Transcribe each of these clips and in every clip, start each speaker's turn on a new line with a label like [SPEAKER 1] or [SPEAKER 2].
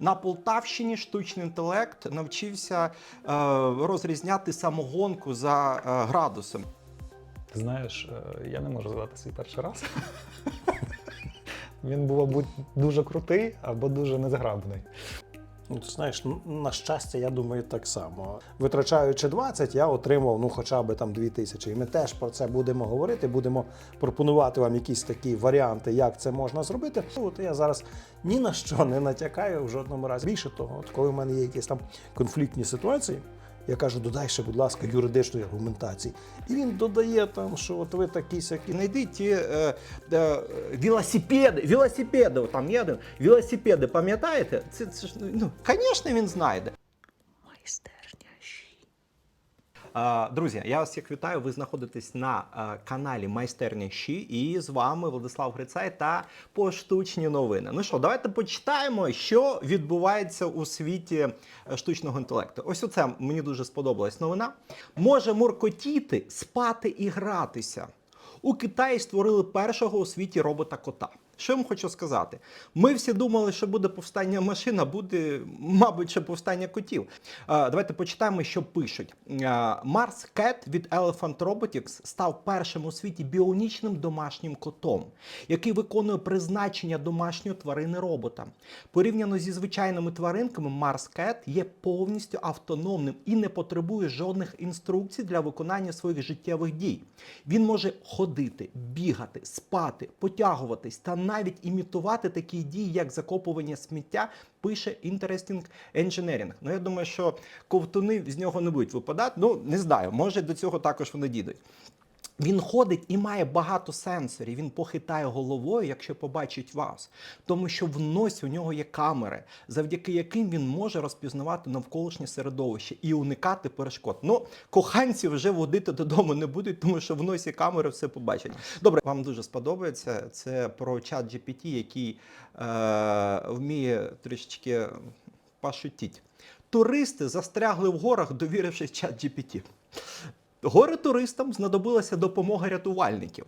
[SPEAKER 1] На Полтавщині штучний інтелект навчився е, розрізняти самогонку за е, градусом.
[SPEAKER 2] Ти знаєш, е, я не можу згадати свій перший раз. Він був, мабуть, дуже крутий або дуже незграбний.
[SPEAKER 3] Ну, ти знаєш, на щастя, я думаю, так само. Витрачаючи 20, я отримав ну, хоча б там 2 тисячі. І ми теж про це будемо говорити, будемо пропонувати вам якісь такі варіанти, як це можна зробити. Ну, От я зараз ні на що не натякаю в жодному разі. Більше того, от коли в мене є якісь там конфліктні ситуації, я кажу, додай ще, будь ласка, юридичної аргументації. І він додає там, що от ви такі сякі.
[SPEAKER 1] Найдіть ті е, е, велосипеди, велосипеди, там є велосипеди, пам'ятаєте? Це, це ж, ну, звісно, він знайде. А, Друзі, я вас всіх вітаю. Ви знаходитесь на е, каналі Майстерня Щі, і з вами Владислав Грицай та поштучні новини. Ну що, давайте почитаємо, що відбувається у світі е, штучного інтелекту. Ось оце мені дуже сподобалась новина. Може муркотіти, спати і гратися. У Китаї створили першого у світі робота-кота. Що я вам хочу сказати? Ми всі думали, що буде повстання машин, а буде, мабуть, ще повстання котів. Давайте почитаємо, що пишуть. Mars Cat від Elephant Robotics став першим у світі біонічним домашнім котом, який виконує призначення домашньої тварини робота. Порівняно зі звичайними тваринками, Mars Cat є повністю автономним і не потребує жодних інструкцій для виконання своїх життєвих дій. Він може ходити, бігати, спати, потягуватись та навіть імітувати такі дії, як закопування сміття, пише Interesting Engineering. Ну я думаю, що ковтуни з нього не будуть випадати. Ну не знаю, може до цього також вони дійдуть. Він ходить і має багато сенсорів. Він похитає головою, якщо побачить вас, тому що в носі у нього є камери, завдяки яким він може розпізнавати навколишнє середовище і уникати перешкод. Ну, коханці вже водити додому не будуть, тому що в носі камери все побачать. Добре, вам дуже сподобається. Це про чат GPT, який е, вміє трішечки пошутіть. Туристи застрягли в горах, довірившись чат GPT. Горе туристам знадобилася допомога рятувальників.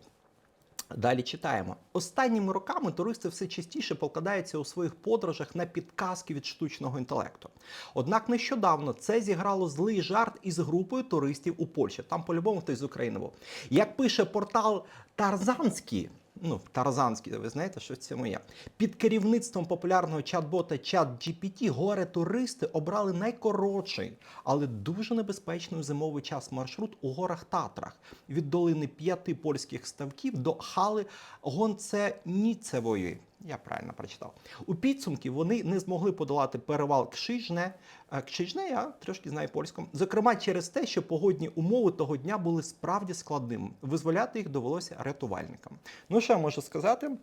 [SPEAKER 1] Далі читаємо. Останніми роками туристи все частіше покладаються у своїх подорожах на підказки від штучного інтелекту. Однак нещодавно це зіграло злий жарт із групою туристів у Польщі. Там по-любому хтось з України був. Як пише портал Тарзанський, ну, Тарзанський, ви знаєте, що це моє. Під керівництвом популярного чат-бота ChatGPT горе туристи обрали найкоротший, але дуже небезпечний зимовий час маршрут у горах Татрах від долини п'яти польських ставків до хали Гонценіцевої. Я правильно прочитав. У підсумки вони не змогли подолати перевал Кшижне. Е, Кшижне я трошки знаю польську. Зокрема, через те, що погодні умови того дня були справді складними. Визволяти їх довелося рятувальникам. Ну що я можу сказати? Е,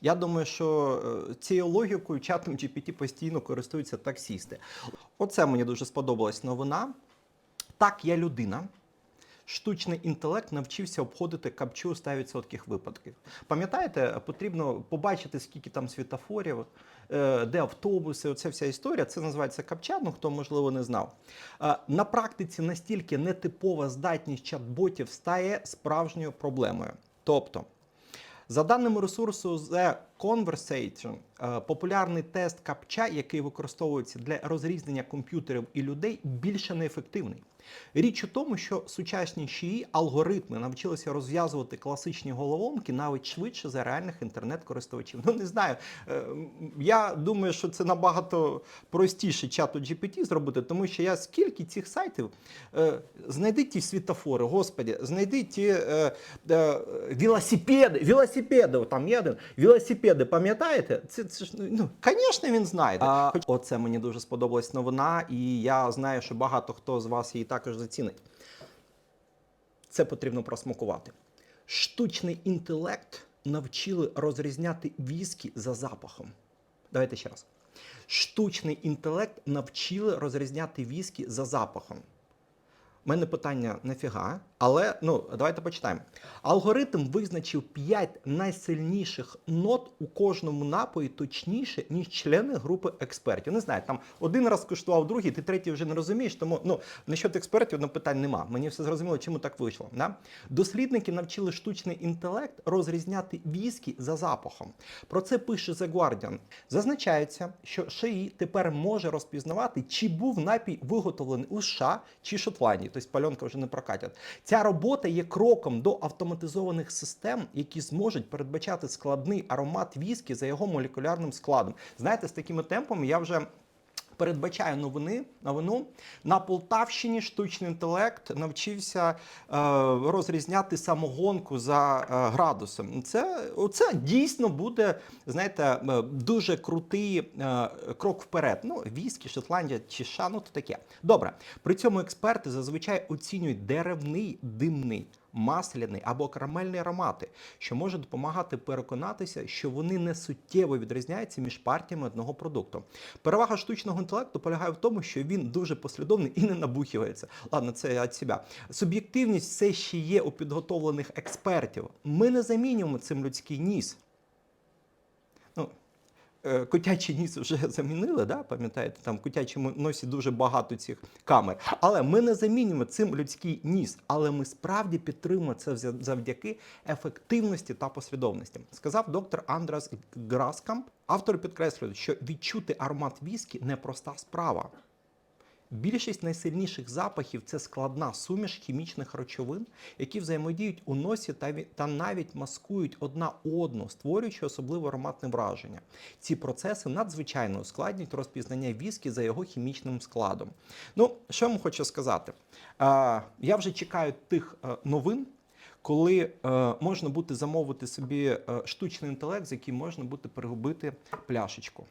[SPEAKER 1] я думаю, що е, цією логікою чатом GPT постійно користуються таксісти. Оце мені дуже сподобалась новина. Так, я людина. Штучний інтелект навчився обходити капчу 100% випадків. Пам'ятаєте, потрібно побачити, скільки там світофорів, е, де автобуси, оця вся історія. Це називається капча, ну хто можливо не знав. На практиці настільки нетипова здатність чат-ботів стає справжньою проблемою. Тобто, за даними ресурсу The Conversation, е, популярний тест капча, який використовується для розрізнення комп'ютерів і людей, більше неефективний. Річ у тому, що сучасні шиї алгоритми навчилися розв'язувати класичні головоломки навіть швидше за реальних інтернет-користувачів. Ну не знаю. е, Я думаю, що це набагато простіше чату GPT зробити, тому що я скільки цих сайтів е, знайди ті світофори, господі, знайди ті велосипеди, велосипеди, там є один, велосипеди, пам'ятаєте? Це, це ж ну, звісно, він знайде. А, оце мені дуже сподобалась новина, і я знаю, що багато хто з вас її також зацінить. Це потрібно просмакувати. Штучний інтелект навчили розрізняти віскі за запахом. Давайте ще раз. Штучний інтелект навчили розрізняти віскі за запахом. У мене питання нафіга, але ну давайте почитаємо. Алгоритм визначив 5 найсильніших нот у кожному напої точніше, ніж члени групи експертів. Не знаю, там один раз куштував другий, ти третій вже не розумієш. Тому ну насчет експертів ну, питань нема. Мені все зрозуміло, чому так вийшло. Да? Дослідники навчили штучний інтелект розрізняти віскі за запахом. Про це пише The Guardian. Зазначається, що ШИІ тепер може розпізнавати, чи був напій виготовлений у США чи Шотландії. Тобто пальонка вже не прокатять. Ця робота є кроком до автоматизованих систем, які зможуть передбачати складний аромат віскі за його молекулярним складом. Знаєте, з такими темпами я вже. Передбачаю новини новину на Полтавщині. Штучний інтелект навчився е, розрізняти самогонку за е, градусом. Це це дійсно буде, знаєте, е, дуже крутий крок вперед. Ну, віскі, Шотландія чи США, ну то таке. Добре. При цьому експерти зазвичай оцінюють деревний димний. Масляний або карамельний аромати, що може допомагати переконатися, що вони не суттєво відрізняються між партіями одного продукту. Перевага штучного інтелекту полягає в тому, що він дуже послідовний і не набухівається. Ладно, це я від себе. Суб'єктивність все ще є у підготовлених експертів. Ми не замінюємо цим людський ніс. Е, Котячий ніс вже замінили, да? пам'ятаєте, там в котячому носі дуже багато цих камер. Але ми не замінюємо цим людський ніс, але ми справді підтримуємо це завдяки ефективності та послідовності. Сказав доктор Андрас Граскамп. Автор підкреслює, що відчути аромат віскі непроста справа. Більшість найсильніших запахів це складна суміш хімічних речовин, які взаємодіють у носі та, та навіть маскують одна одну, створюючи особливе ароматне враження. Ці процеси надзвичайно ускладнюють розпізнання віскі за його хімічним складом. Ну, що я вам хочу сказати? Е, я вже чекаю тих е, новин. Коли е, можна буде замовити собі е, штучний інтелект, з яким можна буде перегубити пляшечку.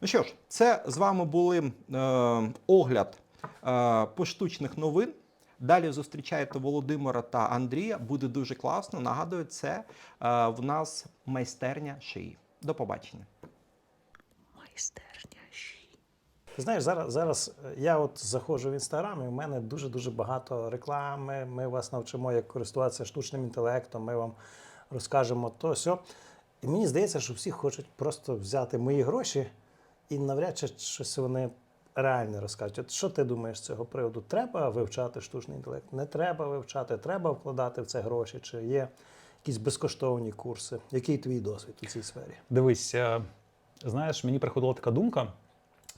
[SPEAKER 1] Ну що ж, це з вами були е, огляд е, поштучних новин. Далі зустрічаєте Володимира та Андрія. Буде дуже класно. Нагадую, це е, в нас майстерня шиї. До побачення.
[SPEAKER 4] Майстерня.
[SPEAKER 3] Ти знаєш, зараз, зараз е, я от заходжу в інстаграм, і в мене дуже дуже багато реклами. Ми вас навчимо, як користуватися штучним інтелектом. Ми вам розкажемо то сьо. І мені здається, що всі хочуть просто взяти мої гроші і навряд чи щось вони реальне розкажуть. От що ти думаєш з цього приводу? Треба вивчати штучний інтелект? Не треба вивчати, треба вкладати в це гроші, чи є якісь безкоштовні курси? Який твій досвід у цій сфері?
[SPEAKER 2] Дивись, е, знаєш, мені приходила така думка,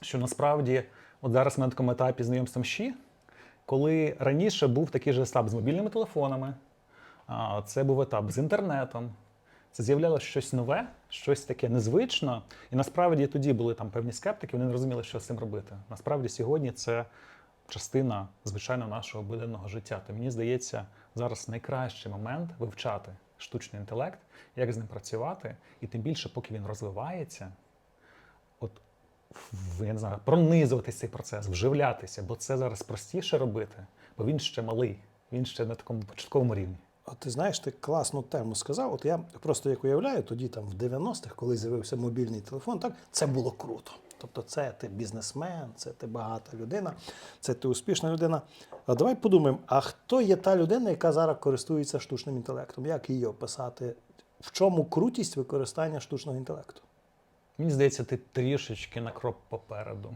[SPEAKER 2] що насправді, от зараз ми на такому етапі знайомства ЩІ, коли раніше був такий же етап з мобільними телефонами, це був етап з інтернетом. Це з'являлося щось нове, щось таке незвичне. І насправді тоді були там певні скептики, вони не розуміли, що з цим робити. Насправді сьогодні це частина звичайно нашого буденного життя. То мені здається, зараз найкращий момент вивчати штучний інтелект, як з ним працювати, і тим більше, поки він розвивається, от я не знаю, пронизувати цей процес, вживлятися, бо це зараз простіше робити, бо він ще малий, він ще на такому початковому рівні.
[SPEAKER 3] От ти знаєш, ти класну тему сказав. От я просто як уявляю, тоді там в 90-х, коли з'явився мобільний телефон, так це було круто. Тобто, це ти бізнесмен, це ти багата людина, це ти успішна людина. А давай подумаємо, а хто є та людина, яка зараз користується штучним інтелектом? Як її описати? В чому крутість використання штучного інтелекту?
[SPEAKER 2] Мені здається, ти трішечки на крок попереду.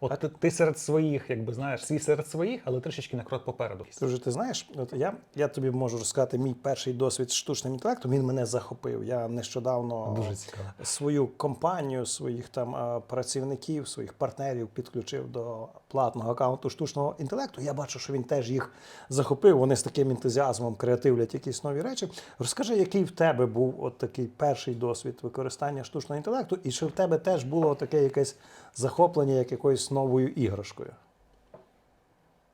[SPEAKER 2] От ти, ти серед своїх, якби знаєш, свій серед своїх, але трішечки на крок попереду.
[SPEAKER 3] Друже, ти знаєш, от я, я тобі можу розказати мій перший досвід з штучним інтелектом. Він мене захопив. Я нещодавно
[SPEAKER 2] Дуже
[SPEAKER 3] свою компанію, своїх там е, працівників, своїх партнерів підключив до платного аккаунту штучного інтелекту. Я бачу, що він теж їх захопив. Вони з таким ентузіазмом креативлять якісь нові речі. Розкажи, який в тебе був от такий перший досвід використання штучного інтелекту, і чи в тебе теж було таке якесь захоплення як якоюсь новою іграшкою?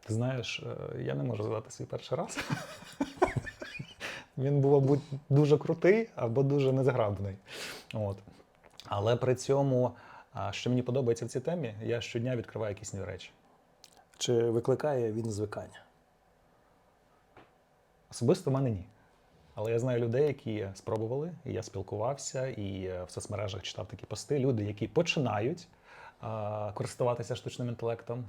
[SPEAKER 2] Ти знаєш, е, я не можу згадати свій перший раз. Він був, мабуть, дуже крутий або дуже незаграбний. От. Але при цьому, що мені подобається в цій темі, я щодня відкриваю якісь нові речі.
[SPEAKER 3] Чи викликає він звикання?
[SPEAKER 2] Особисто в мене ні. Але я знаю людей, які спробували, і я спілкувався, і е, в соцмережах читав такі пости. Люди, які починають користуватися штучним інтелектом,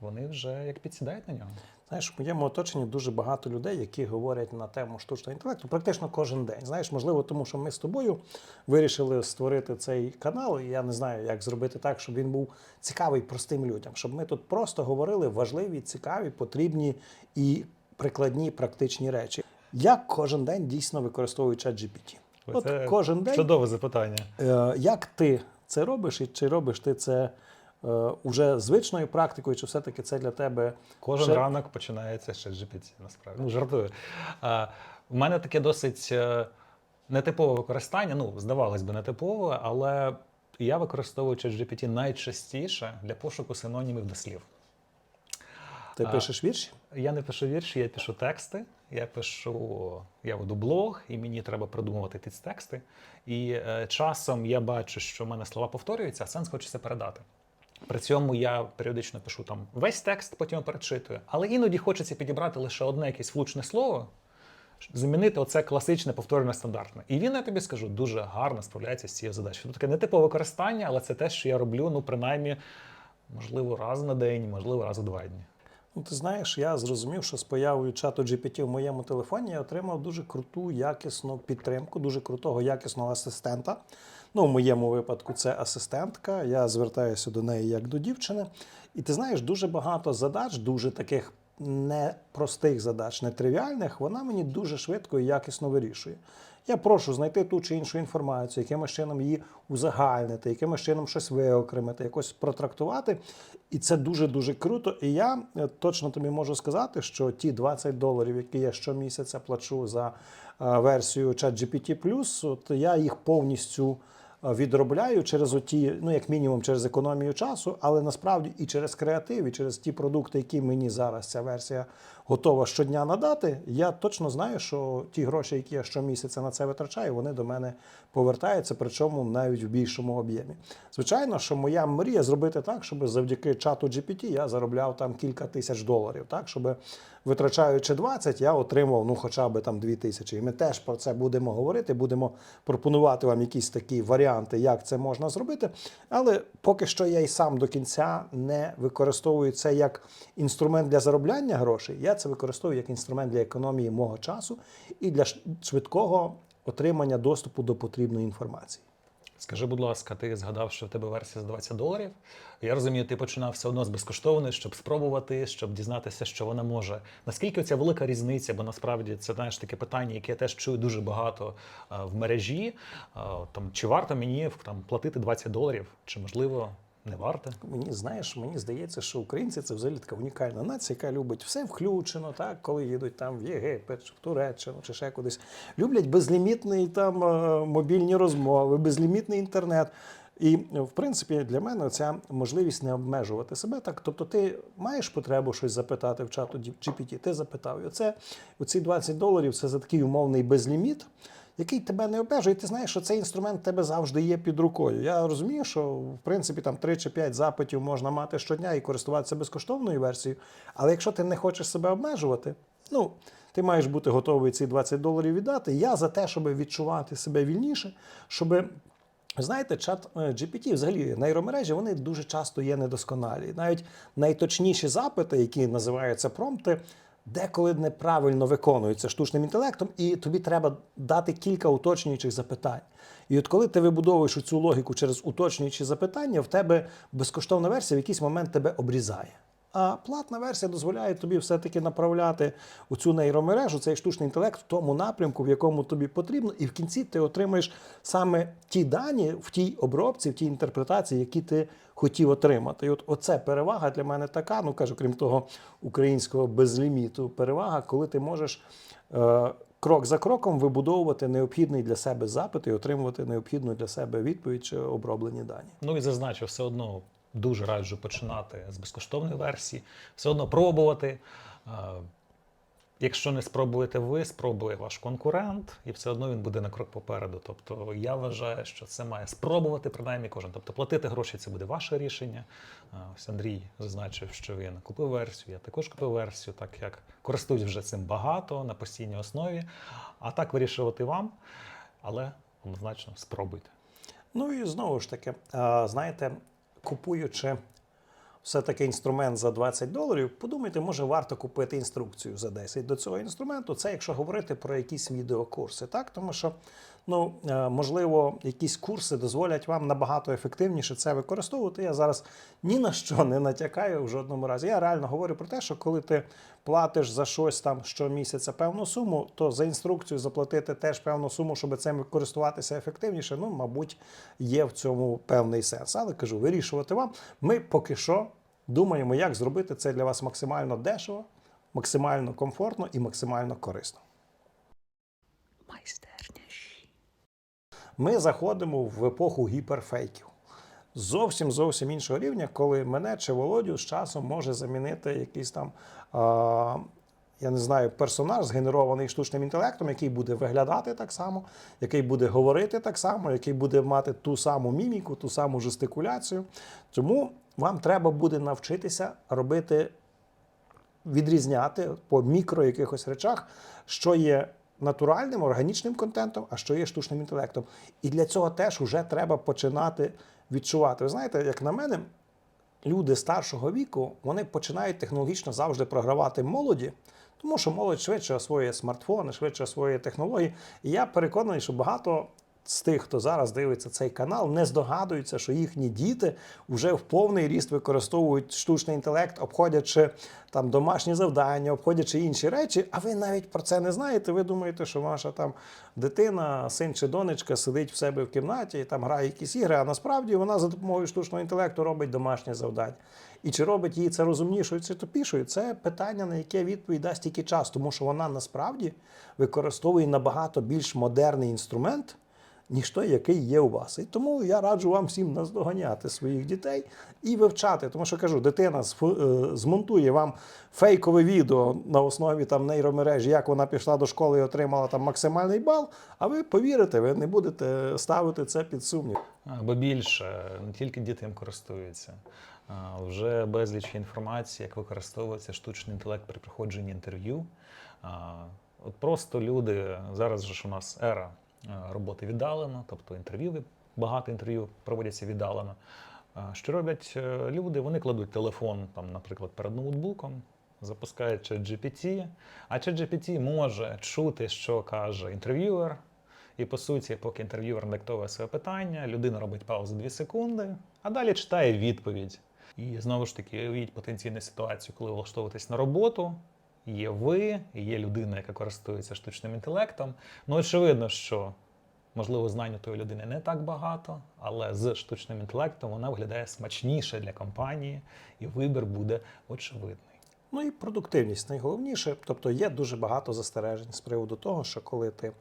[SPEAKER 2] вони вже як підсідають на нього.
[SPEAKER 3] Знаєш, в моєму оточенні дуже багато людей, які говорять на тему штучного інтелекту практично кожен день. Знаєш, можливо, тому що ми з тобою вирішили створити цей канал, і я не знаю, як зробити так, щоб він був цікавий простим людям, щоб ми тут просто говорили важливі, цікаві, потрібні і прикладні практичні речі. Як кожен день дійсно використовую чат GPT? От
[SPEAKER 2] Це
[SPEAKER 3] кожен день
[SPEAKER 2] Чудове запитання.
[SPEAKER 3] Е, Як ти це робиш, і чи робиш ти це е, уже звичною практикою, чи все-таки це для тебе
[SPEAKER 2] Кожен
[SPEAKER 3] ще-
[SPEAKER 2] ранок починається ще GPT, насправді. Ну, жартую. А, в мене таке досить е, нетипове використання. Ну, здавалось би, нетипове, але я використовую ChatGPT найчастіше для пошуку синонімів до слів.
[SPEAKER 3] Ти
[SPEAKER 2] А.
[SPEAKER 3] пишеш вірші?
[SPEAKER 2] Я не пишу вірші, я пишу тексти. Я пишу, я веду блог, і мені треба придумувати ті тексти. І е, часом я бачу, що в мене слова повторюються, а сенс хочеться передати. При цьому я періодично пишу там весь текст, потім перечитую. Але іноді хочеться підібрати лише одне якесь влучне слово, замінити оце класичне повторене стандартне. І він, я тобі скажу, дуже гарно справляється з цією задачею. Тут таке нетипове використання, але це те, що я роблю, ну, принаймні, можливо, раз на день, можливо, раз у два дні.
[SPEAKER 3] Ну, ти знаєш, я зрозумів, що з появою чату GPT в моєму телефоні я отримав дуже круту, якісну підтримку, дуже крутого, якісного асистента. Ну, в моєму випадку це асистентка. Я звертаюся до неї як до дівчини. І ти знаєш, дуже багато задач, дуже таких непростих задач, нетривіальних, вона мені дуже швидко і якісно вирішує. Я прошу знайти ту чи іншу інформацію, якимось чином її узагальнити, якимось чином щось виокремити, якось протрактувати. І це дуже-дуже круто. І я е, точно тобі можу сказати, що ті 20 доларів, які я щомісяця плачу за е, версію ChatGPT+, от я їх повністю відробляю через оті, ну як мінімум, через економію часу, але насправді і через креатив, і через ті продукти, які мені зараз ця версія готова щодня надати. Я точно знаю, що ті гроші, які я щомісяця на це витрачаю, вони до мене повертаються, причому навіть в більшому об'ємі. Звичайно, що моя мрія зробити так, щоб завдяки чату GPT я заробляв там кілька тисяч доларів, так щоб витрачаючи 20, я отримав ну хоча б там 2 тисячі. І ми теж про це будемо говорити, будемо пропонувати вам якісь такі варіанти, як це можна зробити. Але поки що я і сам до кінця не використовую це як інструмент для заробляння грошей. Я це використовую як інструмент для економії мого часу і для швидкого отримання доступу до потрібної інформації.
[SPEAKER 2] Скажи, будь ласка, ти згадав, що в тебе версія за 20 доларів. Я розумію, ти починав все одно з безкоштовної, щоб спробувати, щоб дізнатися, що вона може. Наскільки ця велика різниця? Бо насправді це знаєш таке питання, яке я теж чую дуже багато а, в мережі. А, там чи варто мені там платити 20 доларів, чи можливо не варто?
[SPEAKER 3] Мені знаєш, мені здається, що українці це взагалі така унікальна нація, яка любить все включено, так, коли їдуть там в Єгипет, чи в Туреччину чи ще кудись. Люблять безлімітний там е, мобільні розмови, безлімітний інтернет. І в принципі для мене ця можливість не обмежувати себе. Так, тобто, ти маєш потребу щось запитати в чату GPT, ти запитав. І оце оці 20 доларів це за такий умовний безліміт який тебе не обмежує, ти знаєш, що цей інструмент тебе завжди є під рукою. Я розумію, що в принципі там 3 чи 5 запитів можна мати щодня і користуватися безкоштовною версією. Але якщо ти не хочеш себе обмежувати, ну ти маєш бути готовий ці 20 доларів віддати. Я за те, щоб відчувати себе вільніше, щоб. Знаєте, чат е, GPT, взагалі нейромережі, вони дуже часто є недосконалі. Навіть найточніші запити, які називаються промпти, деколи неправильно виконуються штучним інтелектом, і тобі треба дати кілька уточнюючих запитань. І от коли ти вибудовуєш цю логіку через уточнюючі запитання, в тебе безкоштовна версія в якийсь момент тебе обрізає. А платна версія дозволяє тобі все-таки направляти у цю нейромережу, цей штучний інтелект в тому напрямку, в якому тобі потрібно, і в кінці ти отримаєш саме ті дані в тій обробці, в тій інтерпретації, які ти хотів отримати. І от оце перевага для мене така, ну кажу, крім того, українського безліміту, перевага, коли ти можеш. Е- Крок за кроком вибудовувати необхідний для себе запит і отримувати необхідну для себе відповідь чи оброблені дані.
[SPEAKER 2] Ну і зазначу, все одно дуже раджу починати з безкоштовної версії, все одно пробувати. Е, Якщо не спробуєте ви, спробує ваш конкурент, і все одно він буде на крок попереду. Тобто я вважаю, що це має спробувати принаймні кожен. Тобто платити гроші це буде ваше рішення. Е, Ось Андрій зазначив, що він купив версію. Я також купив версію, так як користуюсь вже цим багато на постійній основі. А так вирішувати вам, але однозначно спробуйте.
[SPEAKER 3] Ну і знову ж таки, знаєте, купуючи все-таки інструмент за 20 доларів, подумайте, може варто купити інструкцію за 10 до цього інструменту. Це якщо говорити про якісь відеокурси, так? Тому що, ну, е, можливо, якісь курси дозволять вам набагато ефективніше це використовувати. Я зараз ні на що не натякаю в жодному разі. Я реально говорю про те, що коли ти платиш за щось там щомісяця певну суму, то за інструкцію заплатити теж певну суму, щоб цим користуватися ефективніше. Ну, мабуть, є в цьому певний сенс. Але кажу, вирішувати вам. Ми поки що думаємо, як зробити це для вас максимально дешево, максимально комфортно і максимально корисно. Ми заходимо в епоху гіперфейків. Зовсім зовсім іншого рівня, коли мене чи Володю з часом може замінити якийсь там, а, я не знаю, персонаж, згенерований штучним інтелектом, який буде виглядати так само, який буде говорити так само, який буде мати ту саму міміку, ту саму жестикуляцію. Тому вам треба буде навчитися робити відрізняти по мікро якихось речах, що є натуральним, органічним контентом, а що є штучним інтелектом. І для цього теж вже треба починати відчувати. Ви знаєте, як на мене, люди старшого віку вони починають технологічно завжди програвати молоді. Тому що молодь швидше освоює смартфони, швидше освоює технології. І я переконаний, що багато з тих, хто зараз дивиться цей канал, не здогадуються, що їхні діти вже в повний ріст використовують штучний інтелект, обходячи там домашні завдання, обходячи інші речі. А ви навіть про це не знаєте. Ви думаєте, що ваша там дитина, син чи донечка сидить в себе в кімнаті і там грає якісь ігри, а насправді вона за допомогою штучного інтелекту робить домашнє завдання. І чи робить її це розумнішою чи тупішою, це питання, на яке відповідь дасть тільки час, тому що вона насправді використовує набагато більш модерний інструмент, ніж той, який є у вас. І тому я раджу вам всім наздоганяти своїх дітей і вивчати. Тому що кажу, дитина е, змонтує вам фейкове відео на основі там нейромережі, як вона пішла до школи і отримала там максимальний бал. А ви повірите, ви не будете ставити це під сумнів.
[SPEAKER 2] Або більше, не тільки діти їм користуються. Вже безліч інформації, як використовується штучний інтелект при проходженні інтерв'ю. От просто люди, зараз ж у нас ера роботи віддалено, тобто інтерв'ю, багато інтерв'ю проводяться віддалено. Що роблять е, люди? Вони кладуть телефон, там, наприклад, перед ноутбуком, запускають ChatGPT, а ChatGPT може чути, що каже інтерв'юер, і по суті, поки інтерв'юер диктовує своє питання, людина робить паузу 2 секунди, а далі читає відповідь. І знову ж таки, уявіть потенційну ситуацію, коли ви влаштовуєтесь на роботу. Є ви, є людина, яка користується штучним інтелектом. Ну, очевидно, що можливо знань у тої людини не так багато, але з штучним інтелектом вона виглядає смачніше для компанії, і вибір буде очевидний.
[SPEAKER 3] Ну і продуктивність найголовніше. Тобто є дуже багато застережень з приводу того, що коли ти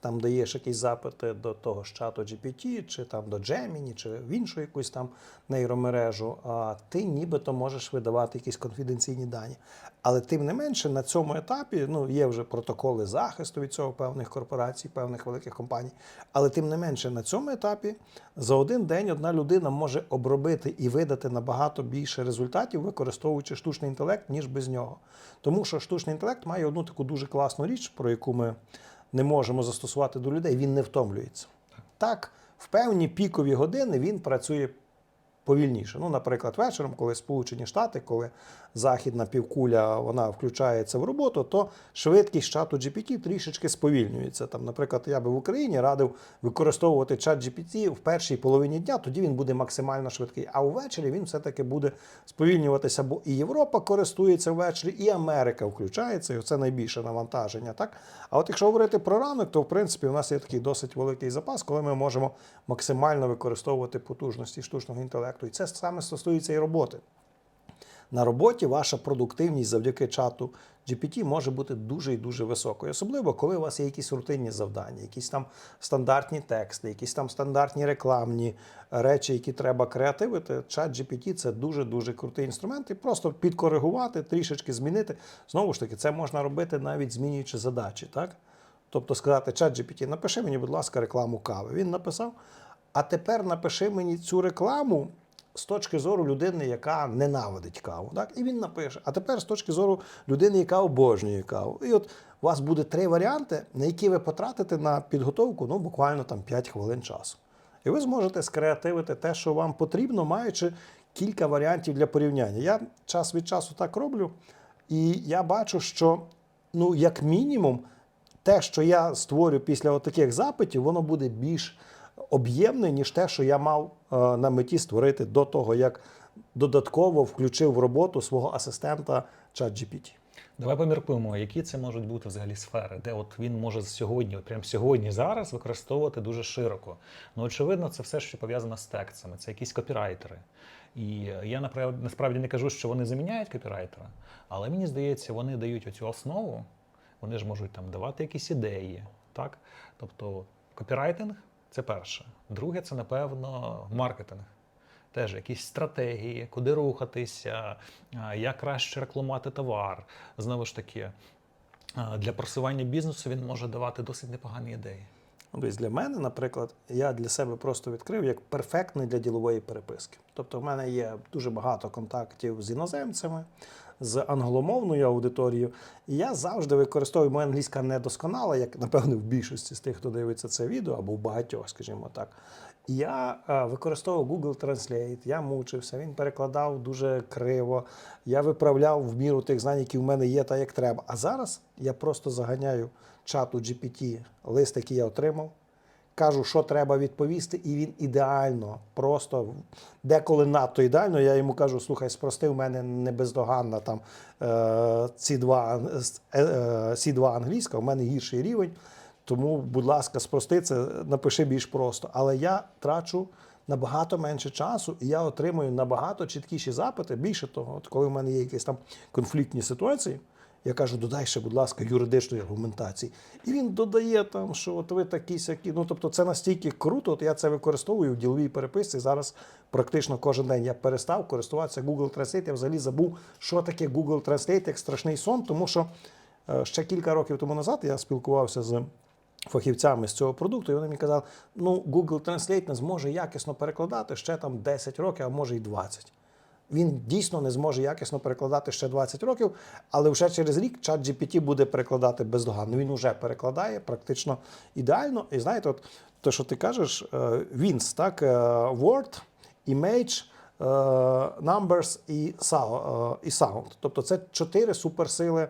[SPEAKER 3] там даєш якісь запити до того ж чату GPT, чи там до Gemini, чи в іншу якусь там нейромережу, а ти нібито можеш видавати якісь конфіденційні дані. Але тим не менше на цьому етапі ну, є вже протоколи захисту від цього певних корпорацій, певних великих компаній. Але тим не менше на цьому етапі за один день одна людина може обробити і видати набагато більше результатів, використовуючи штучний інтелект, ніж без нього. Тому що штучний інтелект має одну таку дуже класну річ, про яку ми не можемо застосувати до людей. Він не втомлюється. Так, в певні пікові години він працює повільніше. Ну, наприклад, вечором, коли Сполучені Штати, коли західна півкуля вона включається в роботу, то швидкість чату GPT трішечки сповільнюється. Там, наприклад, я би в Україні радив використовувати чат GPT в першій половині дня, тоді він буде максимально швидкий. А увечері він все-таки буде сповільнюватися, бо і Європа користується ввечері, і Америка включається, і це найбільше навантаження. Так? А от якщо говорити про ранок, то в принципі у нас є такий досить великий запас, коли ми можемо максимально використовувати потужності штучного інтелекту. І це саме стосується і роботи. На роботі ваша продуктивність завдяки чату GPT може бути дуже і дуже високою, особливо коли у вас є якісь рутинні завдання, якісь там стандартні тексти, якісь там стандартні рекламні речі, які треба креативити. Чат GPT – це дуже дуже крутий інструмент, і просто підкоригувати, трішечки змінити. Знову ж таки, це можна робити навіть змінюючи задачі, так? Тобто сказати, чат GPT, напиши мені, будь ласка, рекламу кави. Він написав. А тепер напиши мені цю рекламу з точки зору людини, яка ненавидить каву. Так? І він напише. А тепер з точки зору людини, яка обожнює каву. І от у вас буде три варіанти, на які ви потратите на підготовку ну, буквально там 5 хвилин часу. І ви зможете скреативити те, що вам потрібно, маючи кілька варіантів для порівняння. Я час від часу так роблю, і я бачу, що ну, як мінімум, те, що я створю після от таких запитів, воно буде більш об'ємне, ніж те, що я мав е, на меті створити до того, як додатково включив в роботу свого асистента ChatGPT.
[SPEAKER 2] Давай поміркуємо, які це можуть бути взагалі сфери, де от він може сьогодні, от прямо сьогодні, зараз використовувати дуже широко. Ну, очевидно, це все, що пов'язано з текстами, це якісь копірайтери. І я насправді не кажу, що вони заміняють копірайтера, але мені здається, вони дають оцю основу, вони ж можуть там давати якісь ідеї. Так? Тобто копірайтинг це перше. Друге, це, напевно, маркетинг. Теж якісь стратегії, куди рухатися, як краще рекламувати товар. Знову ж таки, для просування бізнесу він може давати досить непогані ідеї.
[SPEAKER 3] Тобто для мене, наприклад, я для себе просто відкрив як перфектний для ділової переписки. Тобто, в мене є дуже багато контактів з іноземцями, з англомовною аудиторією. І я завжди використовую моя англійська недосконала, як напевно в більшості з тих, хто дивиться це відео, або в багатьох, скажімо так. Я е, використовував Google Translate, я мучився, він перекладав дуже криво. Я виправляв в міру тих знань, які в мене є, та як треба. А зараз я просто заганяю чату GPT лист, який я отримав, кажу, що треба відповісти, і він ідеально, просто деколи надто ідеально. Я йому кажу: слухай, спрости в мене не бездоганна там е, C2, е, е, C2 англійська, у мене гірший рівень. Тому, будь ласка, спрости це, напиши більш просто. Але я трачу набагато менше часу, і я отримую набагато чіткіші запити. Більше того, от коли в мене є якісь там конфліктні ситуації, я кажу, додай ще, будь ласка, юридичної аргументації. І він додає там, що от ви такі сякі. Ну тобто, це настільки круто. От я це використовую в діловій переписці. Зараз практично кожен день я перестав користуватися Google Translate. Я взагалі забув, що таке Google Translate як страшний сон, тому що е, ще кілька років тому назад я спілкувався з фахівцями з цього продукту, і вони мені казали, ну Google Translate не зможе якісно перекладати ще там 10 років, а може й 20. Він дійсно не зможе якісно перекладати ще 20 років, але вже через рік чат GPT буде перекладати бездоганно. Він вже перекладає практично ідеально. І знаєте, от те, що ти кажеш, е, Wins, так, е, Word, Image, е, Numbers і Sound. Тобто це чотири суперсили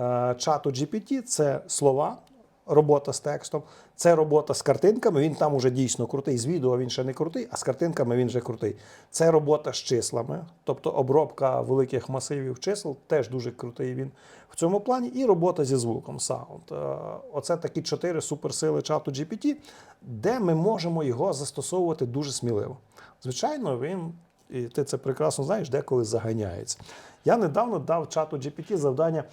[SPEAKER 3] е, чату GPT. Це слова, робота з текстом, це робота з картинками. Він там уже дійсно крутий. З відео він ще не крутий, а з картинками він вже крутий. Це робота з числами, тобто обробка великих масивів чисел, теж дуже крутий він в цьому плані. І робота зі звуком Sound. Е, Оце такі чотири суперсили чату GPT, де ми можемо його застосовувати дуже сміливо. Звичайно, він. І ти це прекрасно знаєш, деколи заганяється. Я недавно дав чату GPT завдання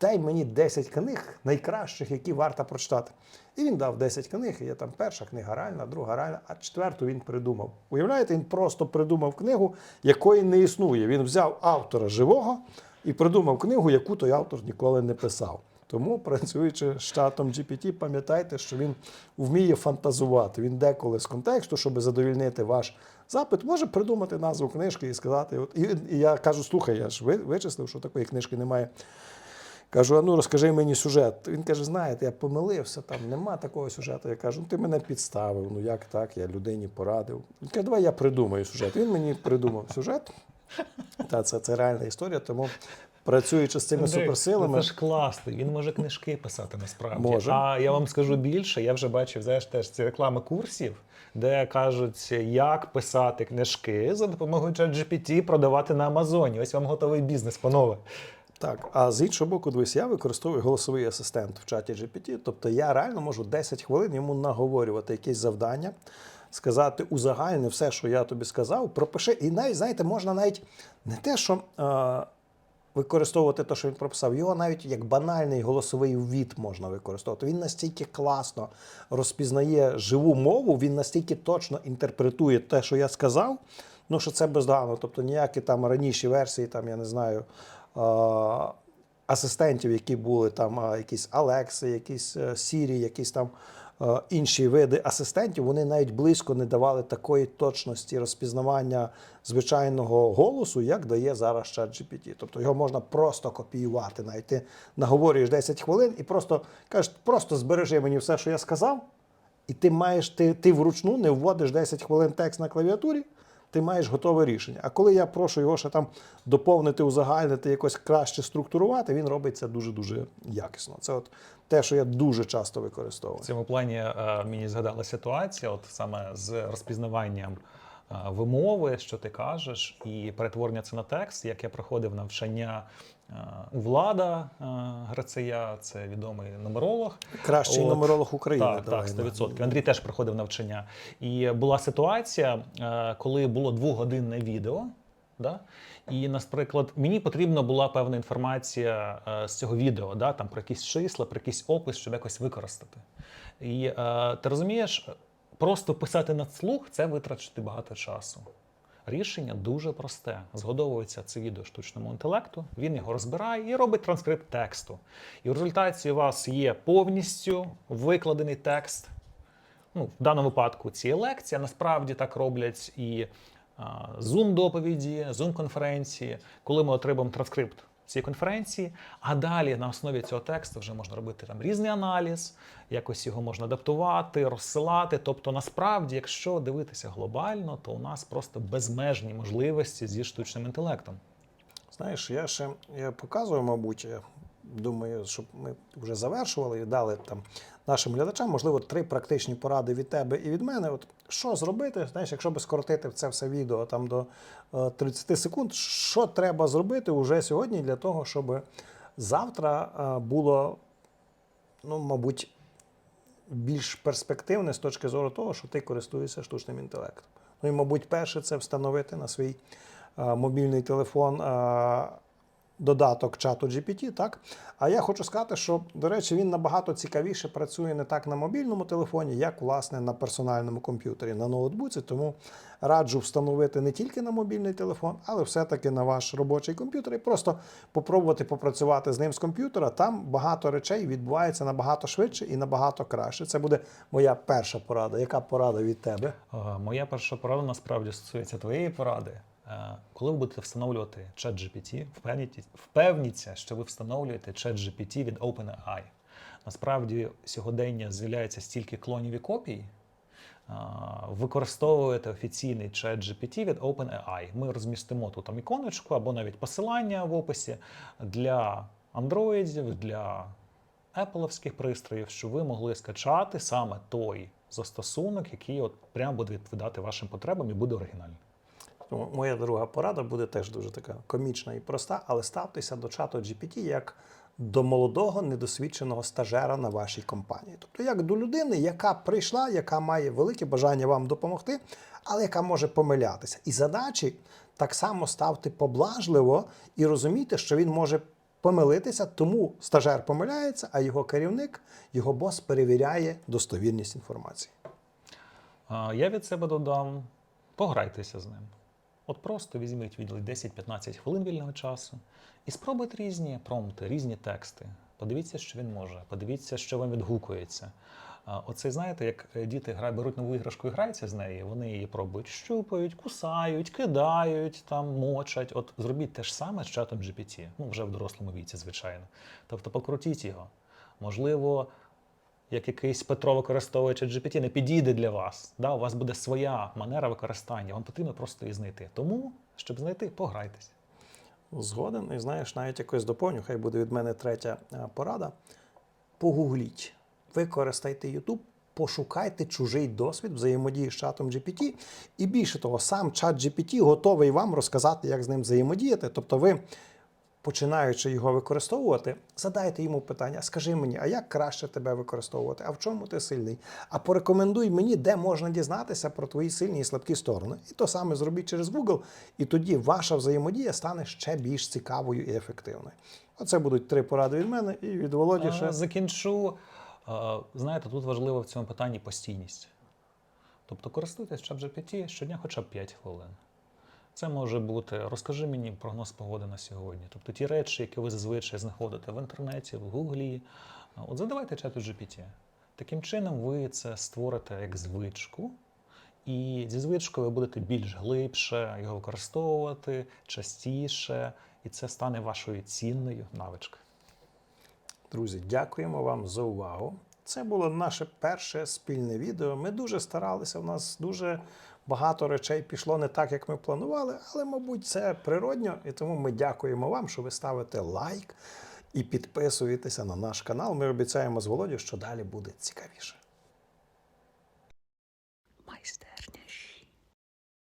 [SPEAKER 3] дай мені 10 книг найкращих, які варто прочитати. І він дав 10 книг, є там перша книга реальна, друга реальна, а четверту він придумав. Уявляєте, він просто придумав книгу, якої не існує. Він взяв автора живого і придумав книгу, яку той автор ніколи не писав. Тому, працюючи з чатом GPT, пам'ятайте, що він вміє фантазувати. Він деколи з контексту, щоб задовільнити ваш запит, може придумати назву книжки і сказати. От, і, і я кажу: слухай, я ж вичислив, що такої книжки немає. Кажу, а ну розкажи мені сюжет. Він каже: знаєте, я помилився, там нема такого сюжету. Я кажу, ну ти мене підставив. Ну як так? Я людині порадив. Він каже, давай я придумаю сюжет. Він мені придумав сюжет. Та це, це реальна історія, тому працюючи з цими
[SPEAKER 2] Андрій,
[SPEAKER 3] суперсилами.
[SPEAKER 2] Це ж класно. Він може книжки писати насправді.
[SPEAKER 3] Може.
[SPEAKER 2] А я вам скажу більше, я вже бачив знаєш, теж ці реклами курсів, де кажуть, як писати книжки за допомогою ChatGPT, продавати на Амазоні. Ось вам готовий бізнес, панове.
[SPEAKER 3] Так, а з іншого боку, дивись, я використовую голосовий асистент в чаті GPT. Тобто я реально можу 10 хвилин йому наговорювати якесь завдання, сказати узагальне все, що я тобі сказав, пропиши. І навіть, знаєте, можна навіть не те, що е, використовувати те, що він прописав, його навіть як банальний голосовий ввід можна використовувати. Він настільки класно розпізнає живу мову, він настільки точно інтерпретує те, що я сказав. Ну, що це бездоганно. Тобто ніякі там раніші версії, там, я не знаю, асистентів, які були там, якісь Алекси, якісь е, Сірі, якісь там е, інші види асистентів, вони навіть близько не давали такої точності розпізнавання звичайного голосу, як дає зараз чат GPT. Тобто його можна просто копіювати. Навіть ти наговорюєш 10 хвилин і просто кажеш, просто збережи мені все, що я сказав. І ти маєш, ти, ти вручну не вводиш 10 хвилин текст на клавіатурі, ти маєш готове рішення. А коли я прошу його ще там доповнити, узагальнити, якось краще структурувати, він робить це дуже-дуже якісно. Це от те, що я дуже часто використовую.
[SPEAKER 2] В цьому плані е, мені згадала ситуація, от саме з розпізнаванням е, вимови, що ти кажеш, і перетворення це на текст. Як я проходив навчання влада е, Грацея, це відомий нумеролог.
[SPEAKER 3] Кращий
[SPEAKER 2] От.
[SPEAKER 3] нумеролог України.
[SPEAKER 2] Так,
[SPEAKER 3] давай,
[SPEAKER 2] так, 100%. Андрій теж проходив навчання. І була ситуація, е, коли було двогодинне відео. Да? І, наприклад, мені потрібна була певна інформація е, з цього відео, да? там про якісь числа, про якийсь опис, щоб якось використати. І е, ти розумієш, просто писати на слух це витрачити багато часу. Рішення дуже просте. Згодовується це відео штучному інтелекту, він його розбирає і робить транскрипт тексту. І в результаті у вас є повністю викладений текст. Ну, в даному випадку цієї лекції, насправді так роблять і Zoom доповіді, зум-конференції, коли ми отримаємо транскрипт цієї конференції, а далі на основі цього тексту вже можна робити там різний аналіз, якось його можна адаптувати, розсилати. Тобто, насправді, якщо дивитися глобально, то у нас просто безмежні можливості зі штучним інтелектом.
[SPEAKER 3] Знаєш, я ще я показую, мабуть, думаю, щоб ми вже завершували і дали там нашим глядачам, можливо, три практичні поради від тебе і від мене. От що зробити, знаєш, якщо би скоротити це все відео там до е, 30 секунд, що треба зробити уже сьогодні для того, щоб завтра е, було, ну, мабуть, більш перспективне з точки зору того, що ти користуєшся штучним інтелектом. Ну і, мабуть, перше це встановити на свій е, мобільний телефон е, додаток чату GPT, так? А я хочу сказати, що, до речі, він набагато цікавіше працює не так на мобільному телефоні, як власне на персональному комп'ютері, на ноутбуці. Тому раджу встановити не тільки на мобільний телефон, але все-таки на ваш робочий комп'ютер і просто попробувати попрацювати з ним з комп'ютера. Там багато речей відбувається набагато швидше і набагато краще. Це буде моя перша порада. Яка порада від тебе?
[SPEAKER 2] Моя перша порада насправді стосується твоєї поради. Е, Коли ви будете встановлювати чат GPT, впевніться, що ви встановлюєте чат GPT від OpenAI. Насправді, сьогодення з'являється стільки клонів і копій. Е, Використовуєте офіційний чат GPT від OpenAI. Ми розмістимо тут там іконочку або навіть посилання в описі для Android, для Apple'овських пристроїв, щоб ви могли скачати саме той застосунок, який от прямо буде відповідати вашим потребам і буде оригінальний.
[SPEAKER 3] Тому моя друга порада буде теж дуже така комічна і проста, але ставтеся до чату GPT як до молодого недосвідченого стажера на вашій компанії. Тобто, як до людини, яка прийшла, яка має велике бажання вам допомогти, але яка може помилятися. І задачі так само ставте поблажливо і розумійте, що він може помилитися, тому стажер помиляється, а його керівник, його бос перевіряє достовірність інформації.
[SPEAKER 2] Я від себе додам: пограйтеся з ним. От просто візьміть відділ 10-15 хвилин вільного часу і спробуйте різні промпти, різні тексти. Подивіться, що він може, подивіться, що вам відгукується. Оце знаєте, як е, діти беруть нову іграшку і граються з нею, вони її пробують, щупають, кусають, кидають, там, мочать. От зробіть те ж саме з чатом GPT, ну вже в дорослому віці, звичайно. Тобто покрутіть його. Можливо, як якийсь Петро використовує GPT, не підійде для вас. Да? У вас буде своя манера використання, вам потрібно просто її знайти. Тому, щоб знайти, пограйтеся.
[SPEAKER 3] Згоден, і знаєш, навіть якось доповню, хай буде від мене третя е, порада. Погугліть, використайте YouTube, пошукайте чужий досвід взаємодії з чатом GPT. І більше того, сам чат GPT готовий вам розказати, як з ним взаємодіяти. Тобто, ви, починаючи його використовувати, задайте йому питання: скажи мені, а як краще тебе використовувати? А в чому ти сильний? А порекомендуй мені, де можна дізнатися про твої сильні і слабкі сторони. І то саме зробіть через Google, і тоді ваша взаємодія стане ще більш цікавою і ефективною. Оце будуть три поради від мене і від Володі.
[SPEAKER 2] Е,
[SPEAKER 3] ще.
[SPEAKER 2] Закінчу. Е, Знаєте, тут важливо в цьому питанні постійність. Тобто користуйтесь чат GPT щодня хоча б 5 хвилин. Це може бути розкажи мені прогноз погоди на сьогодні. Тобто ті речі, які ви зазвичай знаходите в інтернеті, в Гуглі. От задавайте чату GPT. Таким чином, ви це створите як звичку, і зі звичкою ви будете більш глибше його використовувати частіше, і це стане вашою цінною навичкою.
[SPEAKER 3] Друзі, дякуємо вам за увагу. Це було наше перше спільне відео. Ми дуже старалися. У нас дуже багато речей пішло не так, як ми планували, але, мабуть, це природньо. І тому ми дякуємо вам, що ви ставите лайк і підписуєтеся на наш канал. Ми обіцяємо з Володю, що далі буде цікавіше.
[SPEAKER 4] майстерня.